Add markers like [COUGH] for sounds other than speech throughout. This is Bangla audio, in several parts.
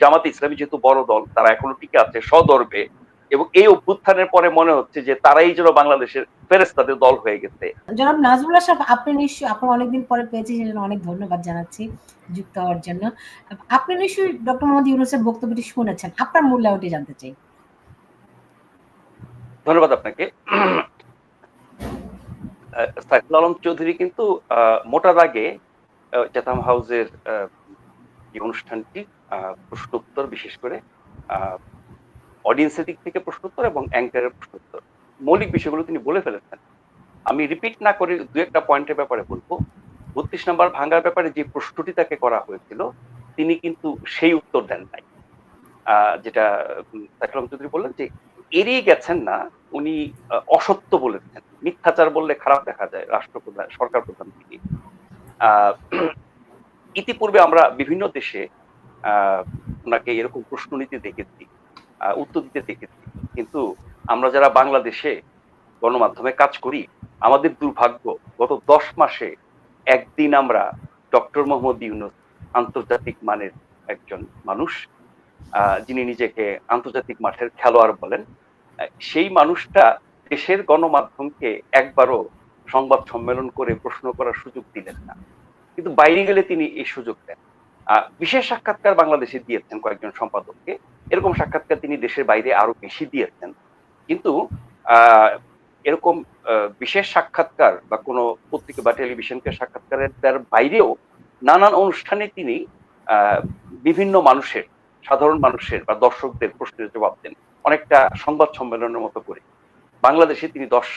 জামাত ইসলামী যেহেতু বড় দল তারা এখনও টিকে আছে সদর্বে এবং এই অভ্যুত্থানের পরে মনে হচ্ছে যে তারাই যেন বাংলাদেশের ফেরেস্তাদের দল হয়ে গেছে। জনাব নাজমুল আশরাফ আপনি নিশ্চয়ই আপনি অনেকদিন পরে পেয়েছি সেজন্য অনেক ধন্যবাদ জানাচ্ছি যুক্ত হওয়ার জন্য। আপনি নিশ্চয়ই ডক্টর মোহাম্মদ ইউনুসের বক্তব্যটি শুনেছেন আপনার মূল্যায়নটি জানতে চাই। ধন্যবাদ আপনাকে। সাইফুল আলম চৌধুরী কিন্তু মোটা দাগে চেতাম হাউসের যে অনুষ্ঠানটি প্রশ্ন উত্তর বিশেষ করে অডিয়েন্সের দিক থেকে প্রশ্ন উত্তর এবং অ্যাঙ্কারের প্রশ্ন উত্তর মৌলিক বিষয়গুলো তিনি বলে ফেলেছেন। আমি রিপিট না করে দু একটা পয়েন্টের ব্যাপারে বলব। বত্রিশ নাম্বার ভাঙ্গার ব্যাপারে যে প্রশ্নটি তাকে করা হয়েছিল, তিনি কিন্তু সেই উত্তর দেন নাই। যেটা সাইফুল আলম চৌধুরী বললেন যে, এড়িয়ে গেছেন না, উনি অসত্য বলেছেন মিথ্যাচার বললে খারাপ দেখা যায় রাষ্ট্রপ্রধান, সরকার প্রধান থেকে। [CLEARS THROAT] ইতিপূর্বে আমরা বিভিন্ন দেশে ওনাকে এরকম প্রশ্ন নিতে দেখেছি উত্তর দিতে দেখেছি। কিন্তু আমরা যারা বাংলাদেশে গণমাধ্যমে কাজ করি, আমাদের দুর্ভাগ্য, গত দশ মাসে একদিন আমরা ডক্টর মোহাম্মদ ইউনুস আন্তর্জাতিক মানের একজন মানুষ যিনি নিজেকে আন্তর্জাতিক মাঠের খেলোয়াড় বলেন সেই মানুষটা দেশের গণমাধ্যমকে একবারও সংবাদ সম্মেলন করে প্রশ্ন করার সুযোগ দিলেন না। কিন্তু বাইরে গেলে তিনি এই সুযোগ দেন। বিশেষ সাক্ষাৎকার বাংলাদেশে দিয়েছেন কয়েকজন সম্পাদককে। এরকম সাক্ষাৎকার তিনি দেশের বাইরে আরও বেশি দিয়েছেন। কিন্তু এরকম বিশেষ সাক্ষাৎকার বা কোনো পত্রিকা বা টেলিভিশনকে সাক্ষাৎকারের তার বাইরেও নানান অনুষ্ঠানে তিনি বিভিন্ন মানুষের, সাধারণ মানুষের বা দর্শকদের প্রশ্নের জবাব দেন। অনেকটা সংবাদ সম্মেলনের মতো করে। বাংলাদেশে তিনি দশ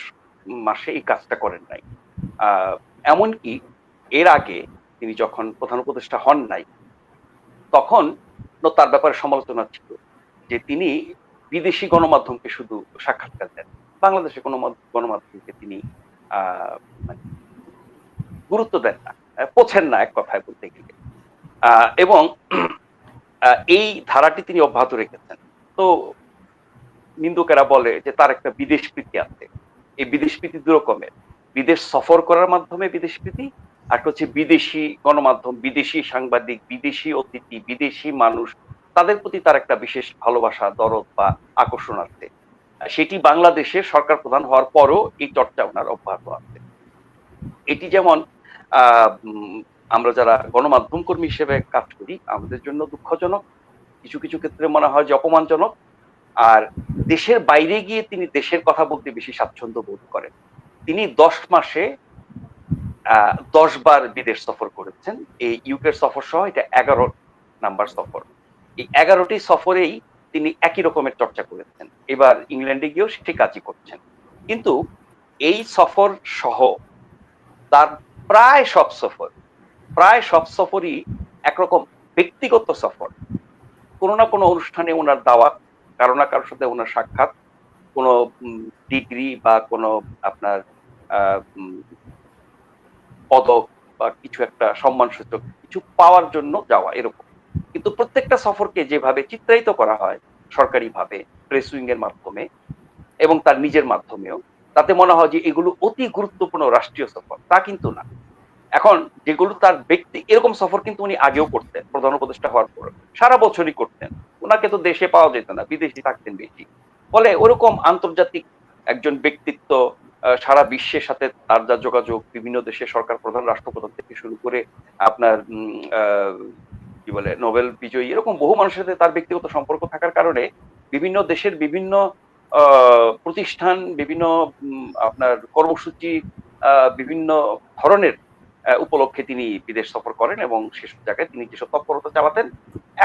মাসে এই কাজটা করেন নাই। এমনকি এর আগে তিনি যখন প্রধান উপদেষ্টা হন নাই, তখন তার ব্যাপারে সমালোচনা ছিল যে তিনি বিদেশি গণমাধ্যমকে শুধু সাক্ষাৎকার দেন। বাংলাদেশে কোনো গণমাধ্যমকে তিনি মানে গুরুত্ব দেন না পোছেন না এক কথায় বলতে গেলে। এবং এই ধারাটি তিনি অব্যাহত রেখেছেন। তো নিন্দুকেরা বলে যে তার একটা বিদেশ প্রীতি আছে। এই বিদেশ প্রীতি দু রকমের বিদেশ সফর করার মাধ্যমে বিদেশ প্রীতি আর হচ্ছে বিদেশি গণমাধ্যম, বিদেশি সাংবাদিক, বিদেশি অতিথি, বিদেশি মানুষ, তাদের প্রতি তার একটা বিশেষ ভালোবাসা, দরদ বা আকর্ষণ আছে। সেটি বাংলাদেশের সরকার প্রধান হওয়ার পরও এই চর্চা ওনার অব্যাহত আছে। এটি যেমন আমরা যারা গণমাধ্যম কর্মী হিসেবে কাজ করি, আমাদের জন্য দুঃখজনক। কিছু কিছু ক্ষেত্রে মনে হয় যে অপমানজনক। আর দেশের বাইরে গিয়ে তিনি দেশের কথা বলতে বেশি স্বাচ্ছন্দ্য বোধ করেন। তিনি দশ মাসে দশ বার বিদেশ সফর করেছেন। এই ইউকের সফর সহ এটা এগারো নাম্বার সফর। এই এগারোটি সফরেই তিনি একই রকমের চর্চা করেছেন। এবার ইংল্যান্ডে গিয়েও সেটি কাজই করছেন। কিন্তু এই সফর সহ তার প্রায় সব সফর, প্রায় সব সফরই একরকম ব্যক্তিগত সফর। কোনো না কোনো অনুষ্ঠানে ওনার দাওয়াত, কারও না কারোর সাথে ওনার সাক্ষাৎ, কোনো ডিগ্রি বা কোনো আপনার পদক বা কিছু একটা সম্মানসূচক কিছু পাওয়ার জন্য যাওয়া, এরকম। কিন্তু প্রত্যেকটা সফরকে যেভাবে চিত্রায়িত করা হয় সরকারিভাবে প্রেস উইং এর মাধ্যমে এবং তার নিজের মাধ্যমেও, তাতে মনে হয় যে এগুলো অতি গুরুত্বপূর্ণ রাষ্ট্রীয় সফর। তা কিন্তু না। এখন যেগুলো তার ব্যক্তি, এরকম সফর কিন্তু উনি আগেও করতেন, প্রধান উপদেষ্টা হওয়ার পর। সারা বছরই করতেন। ওনাকে তো দেশে পাওয়া যেত না, বিদেশি থাকতেন বেশি। ফলে ওরকম আন্তর্জাতিক একজন ব্যক্তিত্ব সারা বিশ্বের সাথে তার যা যোগাযোগ, বিভিন্ন দেশের সরকার প্রধান রাষ্ট্রপ্রধান থেকে শুরু করে আপনার কি বলে, নোবেল বিজয়ী, এরকম বহু মানুষের সাথে তার ব্যক্তিগত সম্পর্ক থাকার কারণে বিভিন্ন দেশের বিভিন্ন প্রতিষ্ঠান, বিভিন্ন আপনার কর্মসূচি বিভিন্ন ধরনের উপলক্ষে তিনি বিদেশ সফর করেন এবং সেসব জায়গায় তিনি যেসব তৎপরতা চালাতেন,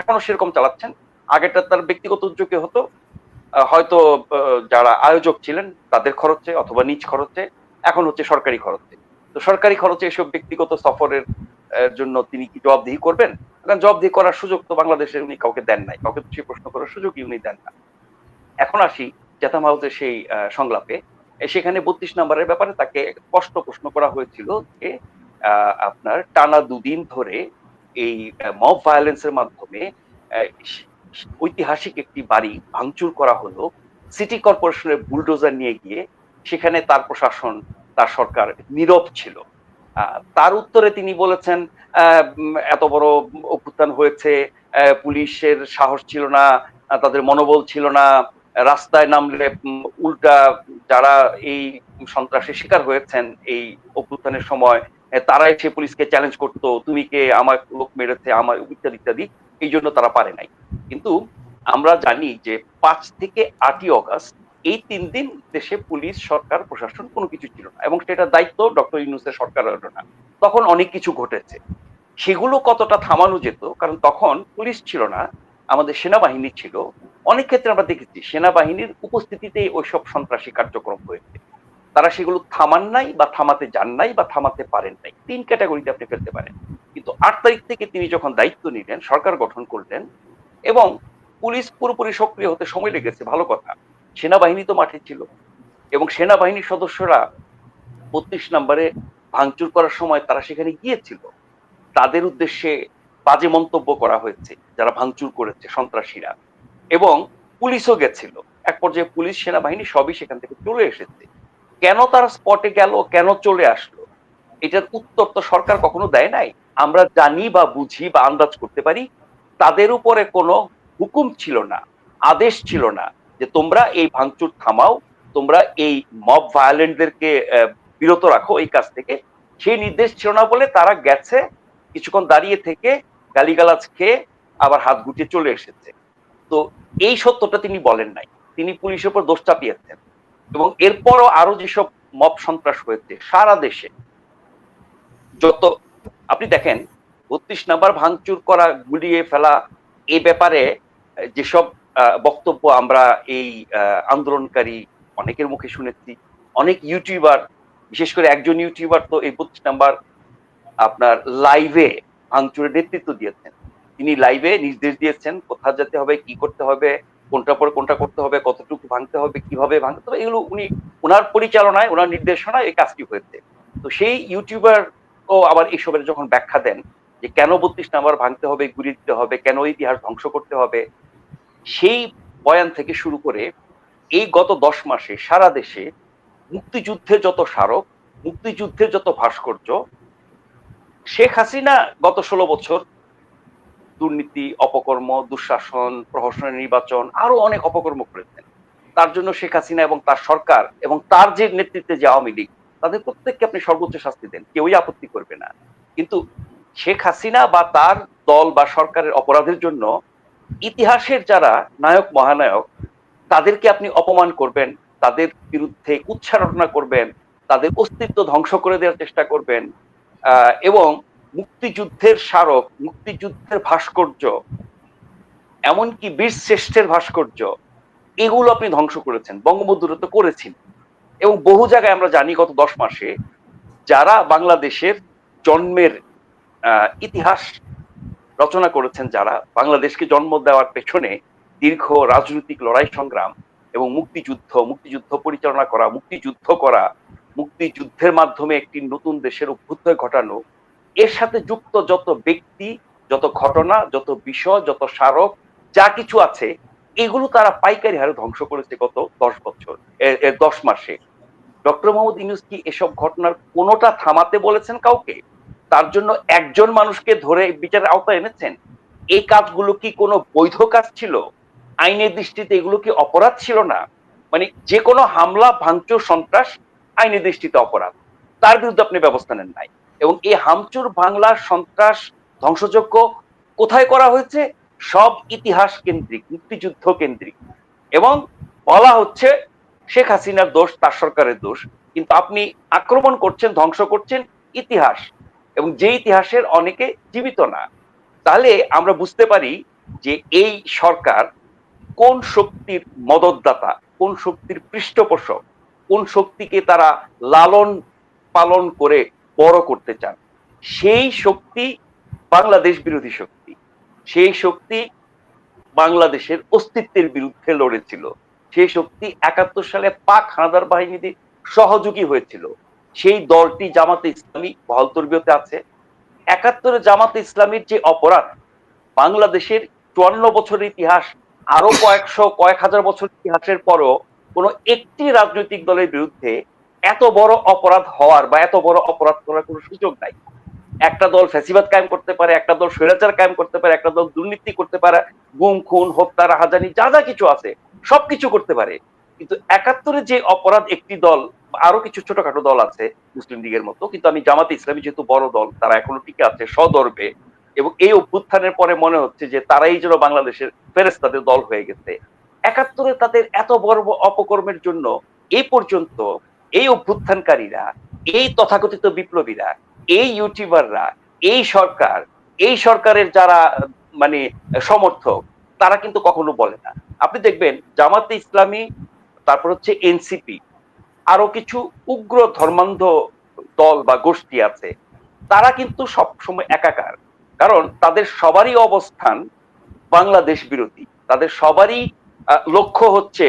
এখনও সেরকম চালাচ্ছেন। আগেটা তার ব্যক্তিগত উদ্যোগে হতো হয়তো যারা আয়োজক ছিলেন, তাদের খরচে অথবা নিজ খরচে, এখন হচ্ছে সরকারি খরচে। তো সরকারি খরচে এসব ব্যক্তিগত সফরের জন্য তিনি কি জবাবদিহি করবেন? কারণ জবাবদিহি করার সুযোগ তো বাংলাদেশে উনি কাউকে দেন নাই। কাউকে সেই প্রশ্ন করার সুযোগই উনি দেন না। এখন আসি জ্যাথাম হাউসের সেই সংলাপে। সেখানে বত্রিশ নম্বরের ব্যাপারে তাকে স্পষ্ট প্রশ্ন করা হয়েছিল যে আপনার টানা দুদিন ধরে এই মব ভায়োলেন্সের মাধ্যমে ঐতিহাসিক একটি বাড়ি ভাঙচুর করা হলো। সিটি কর্পোরেশনের বুলডোজার নিয়ে গিয়ে সেখানে তার প্রশাসন তার সরকার নীরব ছিল। তার উত্তরে তিনি বলেছেন এত বড় অভ্যুত্থান হয়েছে পুলিশের সাহস ছিল না তাদের মনোবল ছিল না রাস্তায় নামলে উল্টা যারা এই সন্ত্রাসের শিকার হয়েছেন এই অভ্যুত্থানের সময় আহ, তারা এসে পুলিশকে চ্যালেঞ্জ করতো তুমি কে? আমার লোক মেরেছে আমার ইত্যাদি ইত্যাদি। এই জন্য তারা পারে নাই। কিন্তু আমরা জানি যে পাঁচ থেকে আটই অগস্ট এই তিন দিন দেশে পুলিশ, সরকার, প্রশাসন কোনো কিছু ছিল না এবং সেটা দায়িত্ব ডক্টর ইউনুসের সরকারের না। তখন অনেক কিছু ঘটেছে। সেগুলো কতটা থামানো যেত, কারণ তখন পুলিশ ছিল না, আমাদের সেনাবাহিনী ছিল। অনেক ক্ষেত্রে আমরা দেখেছি সেনাবাহিনীর উপস্থিতিতেই ওইসব সন্ত্রাসী কার্যক্রম হয়েছে। তারা সেগুলো থামান নাই বা থামাতে যান নাই বা থামাতে পারেন নাই। তিন ক্যাটাগরিতে আপনি ফেলতে পারেন। কিন্তু আট তারিখ থেকে তিনি যখন দায়িত্ব নিলেন, সরকার গঠন করলেন এবং পুলিশ পুরোপুরি সক্রিয় হতে সময় লেগেছে, ভালো কথা। সেনাবাহিনী তো মাঠে ছিল এবং সেনাবাহিনীর সদস্যরা বত্রিশ নম্বরে ভাঙচুর করার সময় তারা সেখানে গিয়েছিল। তাদের উদ্দেশ্যে বাজে মন্তব্য করা হয়েছে, যারা ভাঙচুর করেছে সন্ত্রাসীরা। এবং পুলিশও গেছিল। এক পর্যায়ে পুলিশ, সেনাবাহিনী সবই সেখান থেকে চলে এসেছে। কেন তারা স্পটে গেল, কেন চলে আসলো? এটার উত্তর তো সরকার কখনো দেয় নাই। আমরা জানি বা বুঝি বা আন্দাজ করতে পারি, তাদের উপরে কোনো হুকুম ছিল না, আদেশ ছিল না যে তোমরা এই ভাঙচুর থামাও, তোমরা এই মব ভায়োলেন্টদেরকে বিরত রাখো এই কাজ থেকে। সেই নির্দেশ ছিল না বলে তারা গেছে, কিছুক্ষণ দাঁড়িয়ে থেকে গালিগালাজ খেয়ে আবার হাত গুটিয়ে চলে এসেছে। তো এই সত্যটা তিনি বলেন নাই। তিনি পুলিশের উপর দোষ চাপিয়েছেন। এবং এরপরও আরও যেসব মব সন্ত্রাস হয়েছে সারা দেশে, যত, আপনি দেখেন, বত্রিশ নাম্বার ভাঙচুর করা, গুলিয়ে ফেলা এই ব্যাপারে যেসব বক্তব্য আমরা এই আন্দোলনকারী অনেকের মুখে শুনেছি, অনেক ইউটিউবার, বিশেষ করে একজন ইউটিউবার তো এই বত্রিশ নাম্বার আপনার লাইভে ভাঙচুরের নেতৃত্ব দিয়েছেন। তিনি লাইভে নির্দেশ দিয়েছেন কোথায় যেতে হবে, কি করতে হবে কোনটা পর কোনটা করতে হবে, কতটুকু ভাঙতে হবে, কীভাবে ভাঙতে হবে, এগুলো উনি, ওনার পরিচালনায়, ওনার নির্দেশনায় এই কাজটি হয়েছে। তো সেই ইউটিউবার ও আবার এইসবের যখন ব্যাখ্যা দেন যে কেন বত্রিশ নাম্বার ভাঙতে হবে গুড়ি দিতে হবে, কেন ইতিহাস ধ্বংস করতে হবে, সেই বয়ান থেকে শুরু করে এই গত দশ মাসে সারা দেশে মুক্তিযুদ্ধের যত স্মারক, মুক্তিযুদ্ধের যত ভাস্কর্য, শেখ হাসিনা গত ষোলো বছর দুর্নীতি, অপকর্ম, দুঃশাসন, প্রহসনের নির্বাচন, আরও অনেক অপকর্ম করেছেন। তার জন্য শেখ হাসিনা এবং তার সরকার এবং তার যে নেতৃত্বে যে আওয়ামী লীগ, তাদের প্রত্যেককে আপনি সর্বোচ্চ শাস্তি দেন, কেউই আপত্তি করবে না। কিন্তু শেখ হাসিনা বা তার দল বা সরকারের অপরাধের জন্য ইতিহাসের যারা নায়ক, মহানায়ক, তাদেরকে আপনি অপমান করবেন, তাদের বিরুদ্ধে উচ্চারণা করবেন, তাদের অস্তিত্ব ধ্বংস করে দেওয়ার চেষ্টা করবেন এবং মুক্তিযুদ্ধের স্মারক, মুক্তিযুদ্ধের ভাস্কর্য, এমনকি বীর শ্রেষ্ঠের ভাস্কর্য, এগুলো আপনি ধ্বংস করেছেন, বঙ্গবন্ধুরা তো করেছেন। এবং বহু জায়গায় আমরা জানি গত দশ মাসে যারা বাংলাদেশের জন্মের ইতিহাস রচনা করেছেন, যারা বাংলাদেশকে জন্ম দেওয়ার পেছনে দীর্ঘ রাজনৈতিক লড়াই সংগ্রাম এবং মুক্তিযুদ্ধ মুক্তিযুদ্ধ পরিচালনা করা, মুক্তিযুদ্ধ করা, মুক্তিযুদ্ধের মাধ্যমে একটি নতুন দেশের অভ্যুদয় ঘটানো এর সাথে যুক্ত যত ব্যক্তি, যত ঘটনা, যত বিষয়, যত স্মারক, যা কিছু আছে, এগুলো তারা পাইকারি হারে ধ্বংস করেছে গত দশ বছর দশ মাসে। ডক্টর মোহাম্মদ ইউনুস কি এসব ঘটনার কোনোটা থামাতে বলেছেন কাউকে? তার জন্য একজন মানুষকে ধরে বিচারের আওতায় এনেছেন? এই কাজগুলো কি কোনো বৈধ কাজ ছিল? আইনের দৃষ্টিতে এগুলো কি অপরাধ ছিল না? মানে যে কোনো হামলা, ভাঙচুর, সন্ত্রাস, আইনের দৃষ্টিতে অপরাধ। তার বিরুদ্ধে আপনি ব্যবস্থা নেন নাই। এবং এই হামচুর বাংলার সন্ত্রাস ধ্বংসযজ্ঞ কোথায় করা হয়েছে? সব ইতিহাস কেন্দ্রিক, মুক্তিযুদ্ধ কেন্দ্রিক। এবং বলা হচ্ছে শেখ হাসিনার দোষ, তার সরকারের দোষ। কিন্তু আপনি আক্রমণ করছেন, ধ্বংস করছেন ইতিহাস। এবং যে ইতিহাসের অনেকে জীবিত না। তাহলে আমরা বুঝতে পারি যে এই সরকার কোন শক্তির মদতদাতা, কোন শক্তির পৃষ্ঠপোষক, কোন শক্তিকে তারা লালন পালন করে বড় করতে চান, সেই শক্তি বাংলাদেশ বিরোধী শক্তি, সেই শক্তি বাংলাদেশের অস্তিত্বের বিরুদ্ধে লড়েছিল, সেই শক্তি একাত্তর সালে পাক হানাদার বাহিনীতে সহযোগী হয়েছিল, সেই দলটি জামাতে ইসলামী বহল তরবিয়তে আছে। একাত্তরে জামাতে ইসলামীর যে অপরাধ, বাংলাদেশের চুয়ান্ন বছরের ইতিহাস, আরও কয়েকশো, কয়েক হাজার বছর ইতিহাসের পরও কোন একটি রাজনৈতিক দলের বিরুদ্ধে এত বড় অপরাধ হওয়ার বা এত বড় অপরাধ করার কোনো সুযোগ নাই। একটা দল ফ্যাসিবাদ কায়েম করতে পারে, একটা দল স্বৈরাচার কায়েম করতে পারে, একটা দল দুর্নীতি করতে পারে, গুম, খুন, হত্যা, রাহাজানি, যা যা কিছু আছে, সবকিছু করতে পারে। কিন্তু একাত্তরে যে অপরাধ একটি দল আরও কিছু ছোটখাটো দল আছে, মুসলিম লীগের মতো, কিন্তু আমি জামাতে ইসলামী যেহেতু বড় দল, তারা এখনও টিকে আছে সদর্বে এবং এই অভ্যুত্থানের পরে মনে হচ্ছে যে তারাই যেন বাংলাদেশের ফেরেস্তাদের দল হয়ে গেছে। একাত্তরে তাদের এত বড় অপকর্মের জন্য এই পর্যন্ত এই অভ্যুত্থানকারীরা, এই তথাকথিত বিপ্লবীরা, এই ইউটিউবাররা, এই সরকার, এই সরকারের যারা মানে সমর্থক, তারা কিন্তু কখনো বলে না। আপনি দেখবেন জামাতে ইসলামী, তারপর হচ্ছে এনসিপি, আরও কিছু উগ্র ধর্মান্ধ দল বা গোষ্ঠী আছে, তারা কিন্তু সব সময় একাকার। কারণ তাদের সবারই অবস্থান বাংলাদেশ বিরোধী। তাদের সবারই লক্ষ্য হচ্ছে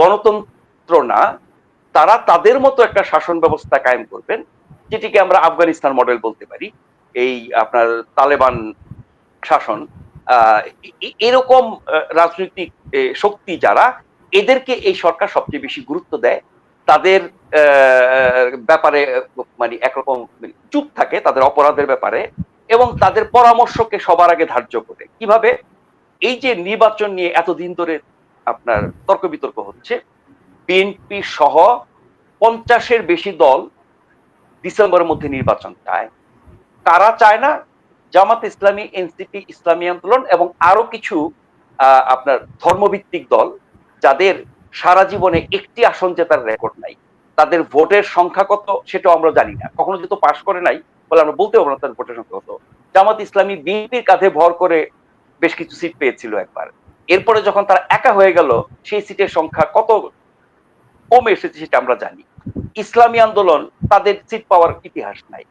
গণতন্ত্র না তারা তাদের মতো একটা শাসন ব্যবস্থা কায়েম করবেন, যেটিকে আমরা আফগানিস্তান মডেল বলতে পারি। এই আপনার তালেবান শাসন এরকম রাজনৈতিক শক্তি যারা, এদেরকে এই সরকার সবচেয়ে বেশি গুরুত্ব দেয়। তাদের ব্যাপারে মানে একরকম চুপ থাকে তাদের অপরাধের ব্যাপারে এবং তাদের পরামর্শকে সবার আগে ধার্য করে। কীভাবে? এই যে নির্বাচন নিয়ে এতদিন ধরে আপনার তর্ক বিতর্ক হচ্ছে বিএনপি সহ পঞ্চাশের বেশি দল ডিসেম্বরের মধ্যে নির্বাচন চায়। কারা চায় না? জামাত ইসলামী, এনসিপি, ইসলামী আন্দোলন এবং আরও কিছু আপনার ধর্মভিত্তিক দল যাদের সারা জীবনে একটি আসন জেতার রেকর্ড নাই। তাদের ভোটের সংখ্যা কত সেটাও আমরা জানি না। কখনো যেহেতু পাশ করে নাই বলে আমরা বলতে পারব না তাদের ভোটের সংখ্যা কত। জামাত ইসলামী বিএনপির কাঁধে ভর করে বেশ কিছু সিট পেয়েছিল একবার। এরপরে যখন তারা একা হয়ে গেল, সেই সিটের সংখ্যা কত কমে এসেছে সেটা আমরা জানি। ইসলামী আন্দোলন তাদের সিট পাওয়ার ইতিহাস নাই।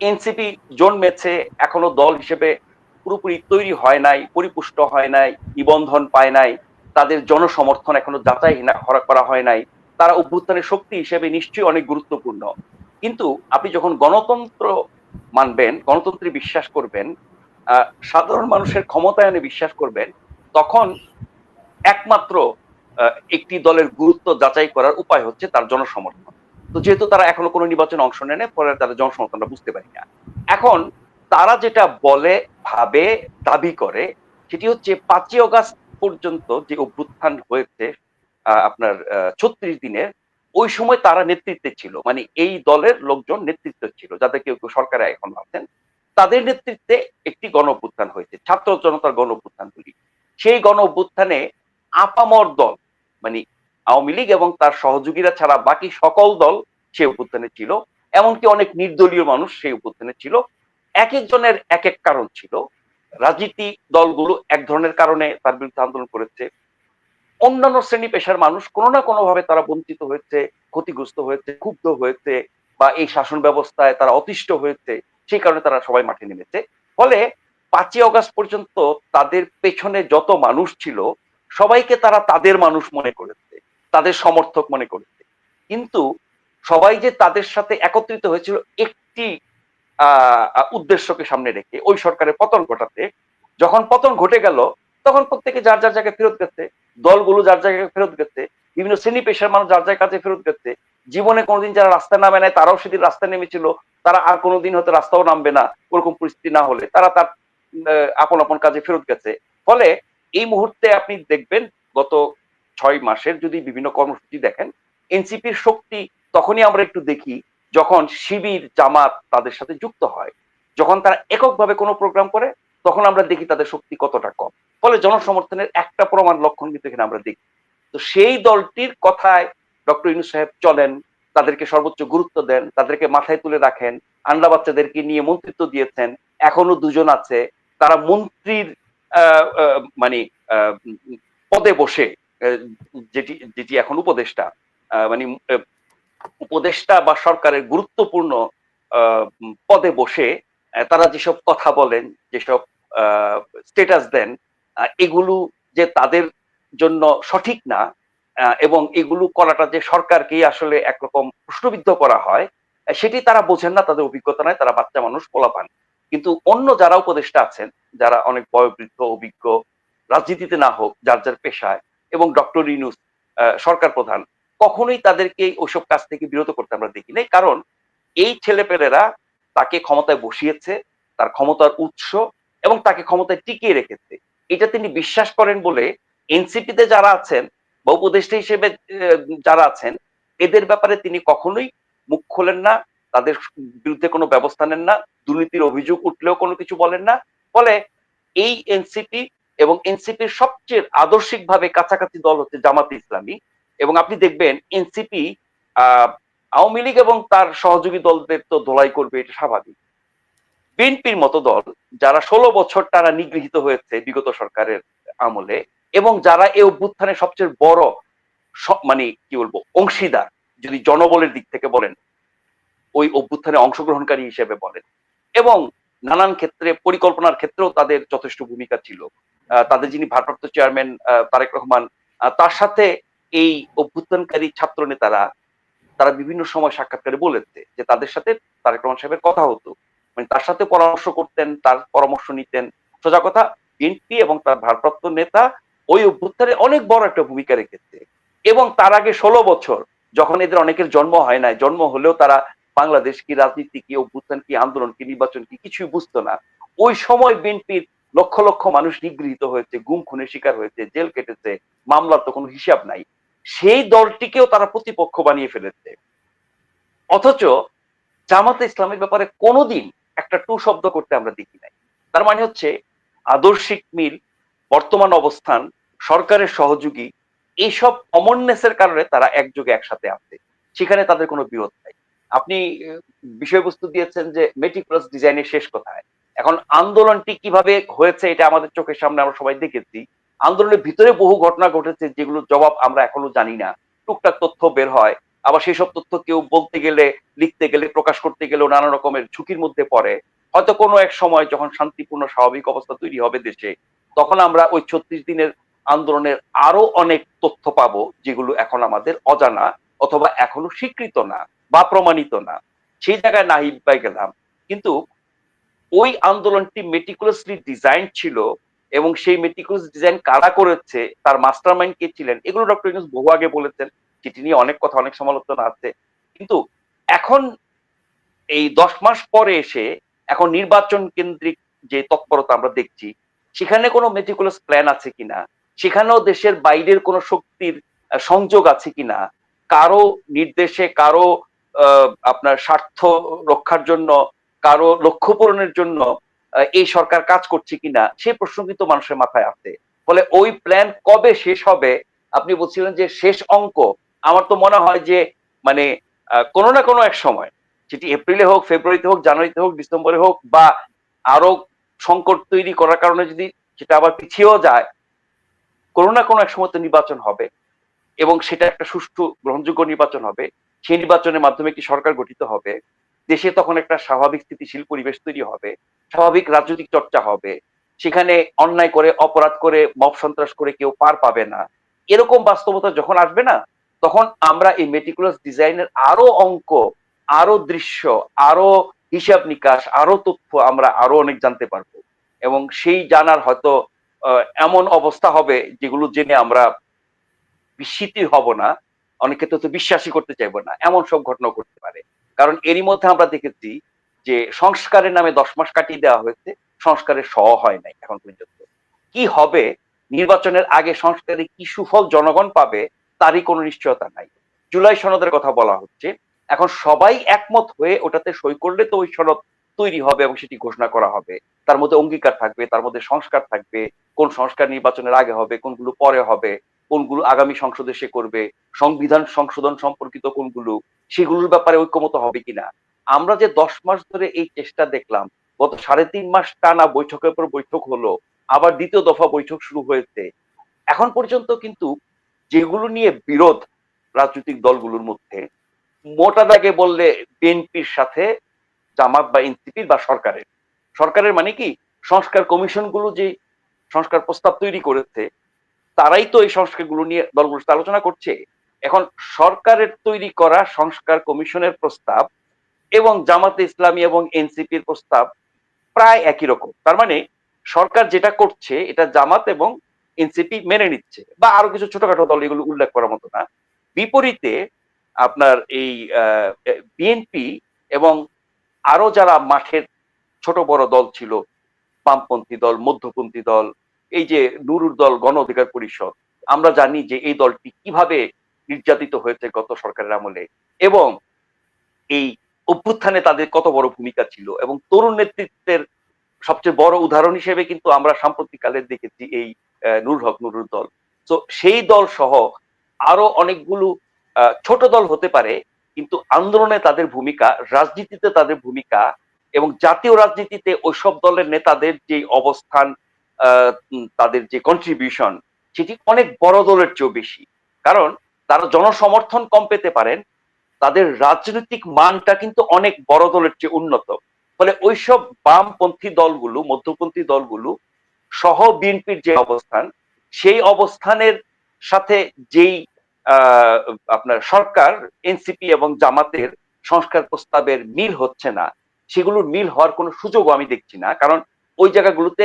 এনসিপি জন্মেছে, এখনও দল হিসেবে পুরোপুরি তৈরি হয় নাই, পরিপুষ্ট হয় নাই, নিবন্ধন পায় নাই, তাদের জনসমর্থন এখনও যাচাই করা হয় নাই। তারা অভ্যুত্থানের শক্তি হিসেবে নিশ্চয়ই অনেক গুরুত্বপূর্ণ। কিন্তু আপনি যখন গণতন্ত্র মানবেন, গণতন্ত্রে বিশ্বাস করবেন সাধারণ মানুষের ক্ষমতায়নে বিশ্বাস করবেন, তখন একমাত্র একটি দলের গুরুত্ব যাচাই করার উপায় হচ্ছে তার জনসমর্থন। তো যেহেতু তারা এখনও কোনো নির্বাচনে অংশ নেয় না পরে তাদের জনসমর্থনটা বুঝতে পারি না। এখন তারা যেটা বলে, ভাবে, দাবি করে, সেটি হচ্ছে পাঁচই অগাস্ট পর্যন্ত যে অভ্যুত্থান হয়েছে আপনার ছত্রিশ দিনের, ওই সময় তারা নেতৃত্বে ছিল। মানে এই দলের লোকজন নেতৃত্ব ছিল, যাদের কেউ কেউ সরকারে এখন আছেন। তাদের নেতৃত্বে একটি গণ অভ্যুত্থান হয়েছে, ছাত্র জনতার গণ অভ্যুত্থানগুলি। সেই গণ অভ্যুত্থানে আপামর দল মানে আওয়ামী লীগ এবং তার সহযোগীরা ছাড়া বাকি সকল দল সেই অভ্যুত্থানে ছিল, এমনকি অনেক নির্দলীয় মানুষ সেই অভ্যুত্থানে ছিল। এক একজনের এক এক কারণ ছিল। রাজনীতি দলগুলো এক ধরনের কারণে তার বিরুদ্ধে আন্দোলন করেছে। অন্যান্য শ্রেণি পেশার মানুষ কোনো না কোনো ভাবে তারা বঞ্চিত হয়েছে, ক্ষতিগ্রস্ত হয়েছে, ক্ষুব্ধ হয়েছে বা এই শাসন ব্যবস্থায় তারা অতিষ্ঠ হয়েছে, সেই কারণে তারা সবাই মাঠে নেমেছে। ফলে পাঁচই অগাস্ট পর্যন্ত তাদের পেছনে যত মানুষ ছিল সবাইকে তারা তাদের মানুষ মনে করেছে, তাদের সমর্থক মনে করেছে। কিন্তু সবাই যে তাদের সাথে একত্রিত হয়েছিল একটি উদ্দেশ্যকে সামনে রেখে, ওই সরকারের পতন ঘটাতে, যখন পতন ঘটে গেল, তখন প্রত্যেকে যার যার জায়গায় ফেরত গেছে, দলগুলো যার জায়গায় ফেরত গেছে, বিভিন্ন শ্রেণি পেশার মানুষ যার যার কাছে ফেরত গেছে, জীবনে কোনোদিন যারা রাস্তায় নামে নাই, তারাও সেদিন রাস্তায় নেমেছিল, তারা আর কোনোদিন হয়তো রাস্তাও নামবে না, ওরকম পরিস্থিতি না হলে তারা তার আপন আপন কাজে ফেরত গেছে। ফলে এই মুহূর্তে আপনি দেখবেন গত ছয় মাসের যদি বিভিন্ন কর্মসূচি দেখেন এনসিপির শক্তি তখনই আমরা একটু দেখি যখন শিবির, জামাত তাদের সাথে যুক্ত হয়। যখন তারা এককভাবে কোনো প্রোগ্রাম করে, তখন আমরা দেখি তাদের শক্তি কতটা কম। ফলে জনসমর্থনের একটা প্রমাণ লক্ষণ কিন্তু এখানে আমরা দেখি। তো সেই দলটির কথায় ডক্টর ইনু সাহেব চলেন, তাদেরকে সর্বোচ্চ গুরুত্ব দেন, তাদেরকে মাথায় তুলে রাখেন, আন্ডা বাচ্চাদেরকে নিয়ে মন্ত্রিত্ব দিয়েছেন, এখনও দুজন আছে। তারা মন্ত্রীর মানে পদে বসে যেটি যেটি এখন উপদেষ্টা মানে উপদেষ্টা বা সরকারের গুরুত্বপূর্ণ পদে বসে তারা যেসব কথা বলেন, যেসব স্টেটাস দেন এগুলো যে তাদের জন্য সঠিক না এবং এগুলো করাটা যে সরকারকেই আসলে একরকম প্রশ্নবিদ্ধ করা হয় সেটি তারা বোঝেন না, তাদের অভিজ্ঞতা নয় তারা বাচ্চা মানুষ পোলা পান কিন্তু অন্য যারা উপদেষ্টা আছেন, যারা অনেক বয়োবৃদ্ধ, অভিজ্ঞ, রাজনীতিতে না হোক, যার যার পেশায়, এবং ডক্টর ইনুস সরকার প্রধান, কখনোই তাদেরকে ওইসব কাজ থেকে বিরত করতে আমরা দেখি নাই। কারণ এই ছেলেপেলেরা তাকে ক্ষমতায় বসিয়েছে, তার ক্ষমতার উৎস, এবং তাকে ক্ষমতায় টিকিয়ে রেখেছে। এটা তিনি বিশ্বাস করেন বলে এনসিপিতে যারা আছেন, বা উপদেষ্টা হিসেবে যারা আছেন, এদের ব্যাপারে তিনি কখনোই মুখ খোলেন না। তাদের বিরুদ্ধে কোনো ব্যবস্থা নেন না, দুর্নীতির অভিযোগ উঠলেও কোনো কিছু বলেন না। ফলে এই এনসিপি এবং এনসিপির সবচেয়ে আদর্শিকভাবে কাছাকাছি দল হচ্ছে জামাতে ইসলামী। এবং আপনি দেখবেন এনসিপি আওয়ামী লীগ এবং তার সহযোগী দলদের তো দোলাই করবে, এটা স্বাভাবিক। বিএনপির মতো দল, যারা ষোলো বছর তারা নিগৃহীত হয়েছে বিগত সরকারের আমলে, এবং যারা এই অভ্যুত্থানের সবচেয়ে বড় মানে কি বলব, অংশীদার, যদি জনবলের দিক থেকে বলেন ওই অভ্যুত্থানে অংশগ্রহণকারী হিসেবে বলেন। এবং নানান ক্ষেত্রে, পরিকল্পনার ক্ষেত্রেও তাদের যথেষ্ট ভূমিকা ছিল। তাদের যিনি ভারপ্রাপ্ত চেয়ারম্যান তারেক রহমান তার সাথে এই অভ্যুত্থানকারী ছাত্র নেতারা তারা বিভিন্ন সময় সাক্ষাৎকারে বলেছে যে তাদের সাথে তারেক রহমান সাহেবের কথা হতো। মানে তার সাথে পরামর্শ করতেন, তার পরামর্শ নিতেন। সোজা কথা বিএনপি এবং তার ভারপ্রাপ্ত নেতা ওই অভ্যুত্থানে অনেক বড় একটা ভূমিকা রেখেছে। এবং তার আগে ষোলো বছর, যখন এদের অনেকের জন্ম হয় নাই, জন্ম হলেও তারা বাংলাদেশ কি রাজনীতি, কি অভ্যুত্থান, কি আন্দোলন, কি নির্বাচন, কি কিছুই বুঝতো না। ওই সময় বিএনপির লক্ষ লক্ষ মানুষ নিগৃহীত হয়েছে, গুম, খুনের শিকার হয়েছে, জেল কেটেছে, মামলার তো কোনো হিসাব নাই। সেই দলটিকেও তারা প্রতিপক্ষ বানিয়ে ফেলেছে। অথচ জামাতে ইসলামের ব্যাপারে কোনোদিন একটা টু শব্দ করতে আমরা দেখি নাই। তার মানে হচ্ছে আদর্শিক মিল, বর্তমান অবস্থান, সরকারের সহযোগী এইসব কমননেসের কারণে তারা একযোগে একসাথে আছে। সেখানে তাদের কোনো বিরোধ নাই। আপনি বিষয়বস্তু দিয়েছেন যে মেটিকুলাস ডিজাইনের শেষ কোথায়। এখন আন্দোলনটি কীভাবে হয়েছে এটা আমাদের চোখের সামনে আমরা সবাই দেখেছি। আন্দোলনের ভিতরে বহু ঘটনা ঘটেছে যেগুলোর জবাব আমরা এখনও জানি না। টুকটাক তথ্য বের হয়, আবার সেই সব তথ্য কেউ বলতে গেলে, লিখতে গেলে, প্রকাশ করতে গেলেও নানা রকমের ঝুঁকির মধ্যে পড়ে। হয়তো কোনো এক সময় যখন শান্তিপূর্ণ, স্বাভাবিক অবস্থা তৈরি হবে দেশে, তখন আমরা ওই ছত্রিশ দিনের আন্দোলনের আরও অনেক তথ্য পাবো যেগুলো এখন আমাদের অজানা অথবা এখনও স্বীকৃত না। বা প্রমাণিত না। সেই জায়গায় নাহিদ পাই গেলাম। কিন্তু ওই আন্দোলনটি মেটিকুলাসলি ডিজাইন ছিল এবং সেই মেটিকুলাস ডিজাইন কারা করেছে, তার মাস্টার মাইন্ড কে ছিলেন, এগুলো ডক্টর ইউনুস বহু আগে বলেছেন। যেটি নিয়ে অনেক কথা, অনেক সমালোচনা আছে। কিন্তু এখন এই দশ মাস পরে এসে এখন নির্বাচন কেন্দ্রিক যে তৎপরতা আমরা দেখছি, সেখানে কোনো মেটিকুলাস প্ল্যান আছে কিনা? সেখানেও দেশের বাইরের কোনো শক্তির সংযোগ আছে কিনা? কারও নির্দেশে, কারও আপনার স্বার্থ রক্ষার জন্য, কারও লক্ষ্য পূরণের জন্য এই সরকার কাজ করছে কিনা সেই প্রশ্ন কিন্তু মানুষের মাথায় আছে ফলে ওই প্ল্যান কবে শেষ হবে, আপনি বলছিলেন যে শেষ অঙ্ক। আমার তো মনে হয় যে মানে কোনো না কোনো এক সময়, সেটি এপ্রিলে হোক, ফেব্রুয়ারিতে হোক, জানুয়ারিতে হোক, ডিসেম্বরে হোক, বা আরও সংকট তৈরি করার কারণে যদি সেটা আবার পিছিয়েও যায়, কোনো না কোনো এক সময় তো নির্বাচন হবে। এবং সেটা একটা সুষ্ঠু, গ্রহণযোগ্য নির্বাচন হবে। সেই নির্বাচনের মাধ্যমে একটি সরকার গঠিত হবে? দেশে তখন একটা স্বাভাবিক স্থিতিশীল পরিবেশ তৈরি হবে, স্বাভাবিক রাজনৈতিক চর্চা হবে, সেখানে অন্যায় করে, অপরাধ করে, মব সন্ত্রাস করে কেউ পার পাবে না। এরকম বাস্তবতা যখন আসবে না, তখন আমরা এই মেটিকুলাস ডিজাইনের আরও অঙ্ক, আরও দৃশ্য, আরও হিসাব নিকাশ, আরও তথ্য আমরা আরও অনেক জানতে পারব। এবং সেই জানার হয়তো এমন অবস্থা হবে যেগুলো জেনে আমরা বিস্মিত হব না। অনেকে তো বিশ্বাসই করতে চাইব না, এমন সব ঘটনা ঘটতে পারে। কারণ এরই মধ্যে আমরা দেখেছি যে সংস্কারের নামে দশ মাস কাটিয়ে দেওয়া হয়েছে, সংস্কারের স হয় নাই এখন পর্যন্ত। কি হবে? নির্বাচনের আগে সংস্কারে কি সুফল জনগণ পাবে তারই কোনো নিশ্চয়তা নাই। জুলাই সনদের কথা বলা হচ্ছে। এখন সবাই একমত হয়ে ওটাতে সই করলে তো ওই সনদ তৈরি হবে এবং সেটি ঘোষণা করা হবে। তার মধ্যে অঙ্গীকার থাকবে, তার মধ্যে সংস্কার থাকবে, কোন সংস্কার নির্বাচনের আগে হবে, কোনগুলো পরে হবে। কোনগুলো আগামী সংসদে সে করবে, সংবিধান সংশোধন সম্পর্কিত কোনগুলো, সেগুলোর ব্যাপারে ঐক্যমত হবে কিনা। আমরা যে দশ মাস ধরে এই চেষ্টা দেখলাম, গত সাড়ে তিন মাস টানা বৈঠকের পর বৈঠক হলো, আবার দ্বিতীয় দফা বৈঠক শুরু হয়েছে। এখন পর্যন্ত কিন্তু যেগুলো নিয়ে বিরোধ রাজনৈতিক দলগুলোর মধ্যে, মোটা দাগে বললে বিএনপির সাথে জামাত বা এনসিপির বা সরকারের। সরকারের মানে কি? সংস্কার কমিশনগুলো যে সংস্কার প্রস্তাব তৈরি করেছে তারাই তো এই সংস্কারগুলো নিয়ে দলগুলোর সাথে আলোচনা করছে। এখন সরকারের তৈরি করা সংস্কার কমিশনের প্রস্তাব এবং জামাতে ইসলামী এবং এনসিপির প্রস্তাব প্রায় একই রকম। তার মানে সরকার যেটা করছে, এটা জামাত এবং এনসিপি মেনে নিচ্ছে বা আরও কিছু ছোটখাটো দল এগুলো উল্লেখ করার মতো না। বিপরীতে আপনার এই বিএনপি এবং আরও যারা মাঠের ছোট বড় দল ছিল, বামপন্থী দল, মধ্যপন্থী দল এই যে নুরুর দল গণ অধিকার পরিষদ, আমরা জানি যে এই দলটি কীভাবে নির্যাতিত হয়েছে গত সরকারের আমলে এবং এই অভ্যুত্থানে তাদের কত বড় ভূমিকা ছিল এবং তরুণ নেতৃত্বের সবচেয়ে বড় উদাহরণ হিসেবে কিন্তু আমরা সাম্প্রতিককালে দেখেছি এই নুর হক নুরুর দল। তো সেই দল সহ আরও অনেকগুলো ছোট দল হতে পারে, কিন্তু আন্দোলনে তাদের ভূমিকা, রাজনীতিতে তাদের ভূমিকা এবং জাতীয় রাজনীতিতে ওইসব দলের নেতাদের যে অবস্থান তাদের যে কন্ট্রিবিউশন সেটি অনেক বড় দলের চেয়েও বেশি। কারণ তারা জনসমর্থন কম পেতে পারেন, তাদের রাজনৈতিক মানটা কিন্তু অনেক বড় দলের চেয়ে উন্নত। ফলে ওইসব বামপন্থী দলগুলো, মধ্যপন্থী দলগুলো, সহ বিএনপির যে অবস্থান, সেই অবস্থানের সাথে যেই আপনার সরকার, এনসিপি এবং জামাতের সংস্কার প্রস্তাবের মিল হচ্ছে না, সেগুলোর মিল হওয়ার কোনো সুযোগও আমি দেখছি না। কারণ ওই জায়গাগুলোতে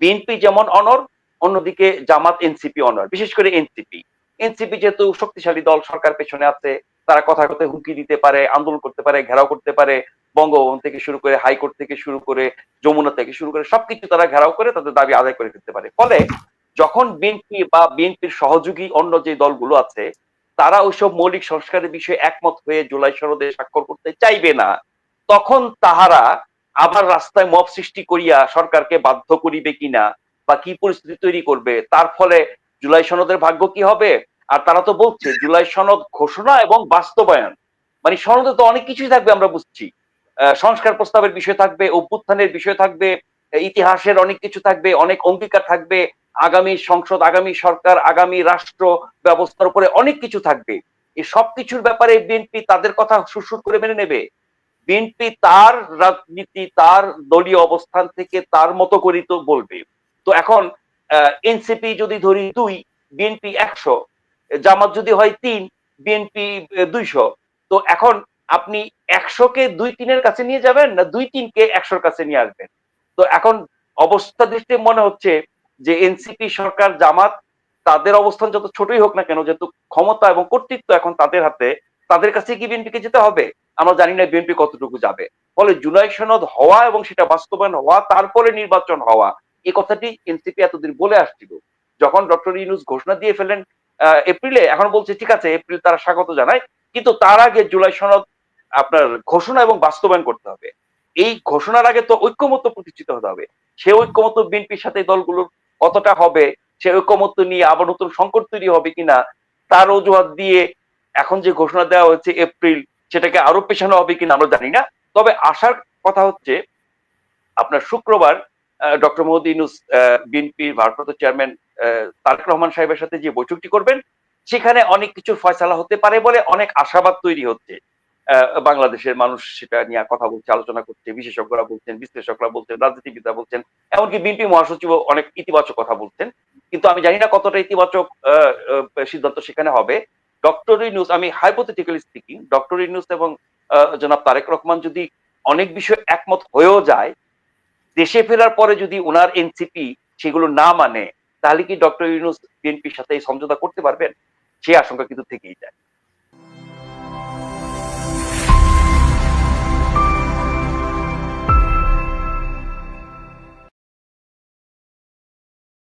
বিএনপি যেমন অনর অন্যদিকে জামাত এনসিপি অনর বিশেষ করে এনসিপি এনসিপি যেহেতু শক্তিশালী দল, সরকার পেছনে আছে, তারা কথা কথা হুমকি দিতে পারে, আন্দোলন করতে পারে, ঘেরাও করতে পারে, বঙ্গভবন থেকে শুরু করে, হাইকোর্ট থেকে শুরু করে, যমুনা থেকে শুরু করে, সবকিছু তারা ঘেরাও করে, তাদের দাবি আদায় করে ফেলতে পারে। ফলে যখন বিএনপি বা বিএনপির সহযোগী অন্য যে দলগুলো আছে, তারা ওইসব মৌলিক সংস্কারের বিষয়ে একমত হয়ে জুলাই সনদে স্বাক্ষর করতে চাইবে না, তখন তাহারা আবার রাস্তায় মব সৃষ্টি করিয়া সরকারকে বাধ্য করিবে কিনা বা কি পরিস্থিতি তৈরি করবে? তার ফলে জুলাই সনদের ভাগ্য কি হবে? আর তারা তো বলছে, জুলাই সনদ ঘোষণা এবং বাস্তবায়ন। মানে সনদে তো অনেক কিছুই থাকবে আমরা বুঝছি। সংস্কার প্রস্তাবের বিষয় থাকবে, অভ্যুত্থানের বিষয় থাকবে, ইতিহাসের অনেক কিছু থাকবে, অনেক অঙ্গীকার থাকবে, আগামী সংসদ, আগামী সরকার, আগামী রাষ্ট্র ব্যবস্থার উপরে অনেক কিছু থাকবে। এই সবকিছুর ব্যাপারে বিএনপি তাদের কথা সুরসুর করে মেনে নেবে। বিএনপি তার রাজনীতি, তার দলীয় অবস্থান থেকে তার মতো করেই তো বলবে। তো এখন এনসিপি যদি ধরি দুই, বিএনপি একশো, জামাত যদি হয় তিন, বিএনপি দুইশো। তো এখন আপনি একশোকে দুই তিনের কাছে নিয়ে যাবেন না দুই তিনকে একশোর কাছে নিয়ে আসবেন? তো এখন অবস্থা দৃষ্টি মনে হচ্ছে যে এনসিপি সরকার, জামাত, তাদের অবস্থান যত ছোটই হোক না কেন, যেহেতু ক্ষমতা এবং কর্তৃত্ব এখন তাদের হাতে, তাদের কাছে কি বিএনপিকে যেতে হবে? আমরা জানি না বিএনপি কতটুকু যাবে। ফলে জুলাই সনদ হওয়া এবং সেটা বাস্তবায়ন হওয়া, তারপরে নির্বাচন হওয়া এই কথাটি এনসিপি এতদিন বলে আসছিল। যখন ডক্টর ইউনুস ঘোষণা দিয়ে ফেলেন এপ্রিলে, এখন বলছে, ঠিক আছে, এপ্রিল তারা স্বাগত জানায়, কিন্তু তার আগে জুলাই সনদ আপনার ঘোষণা এবং বাস্তবায়ন করতে হবে। এই ঘোষণার আগে তো ঐক্যমত্য প্রতিষ্ঠিত হতে হবে। সে ঐক্যমত্য বিএনপির সাথে দলগুলোর কতটা হবে, সে ঐক্যমত্য নিয়ে আবার নতুন সংকট তৈরি হবে কিনা, তার অজুহাত দিয়ে এখন যে ঘোষণা দেওয়া হয়েছে এপ্রিল সেটাকে আরও পেছানো হবে কিনা আমরা জানি না। তবে আসার কথা হচ্ছে, আপনার শুক্রবার ডক্টর মোহাম্মদ ইউনুস বিএনপির ভারপ্রাপ্ত চেয়ারম্যান তারেক রহমান সাহেবের সাথে যে বৈঠকটি করবেন, সেখানে অনেক কিছুর ফয়সালা হতে পারে বলে অনেক আশাবাদ তৈরি হচ্ছে। বাংলাদেশের মানুষ সেটা নিয়ে কথা বলছে, আলোচনা করছে, বিশেষজ্ঞরা বলছেন, বিশ্লেষকরা বলছেন, রাজনীতিবিদরা বলছেন, এমনকি বিএনপি মহাসচিব অনেক ইতিবাচক কথা বলছেন। কিন্তু আমি জানি না কতটা ইতিবাচক সিদ্ধান্ত সেখানে হবে। ডক্টর ইনুস আমি হাইপোথেটিক্যালি স্পিকিং ডক্টর ইনুস এবং জনাব তারেক রহমান যদি অনেক বিষয়ে একমত হয়েও যায়, দেশে ফেরার পরে যদি ওনার এনসিপি সেগুলো না মানে তাহলে কি ডক্টর ইউনুস বিএনপির সাথে এই সমঝোতা করতে পারবেন? সে আশঙ্কা কিন্তু থেকেই যায়।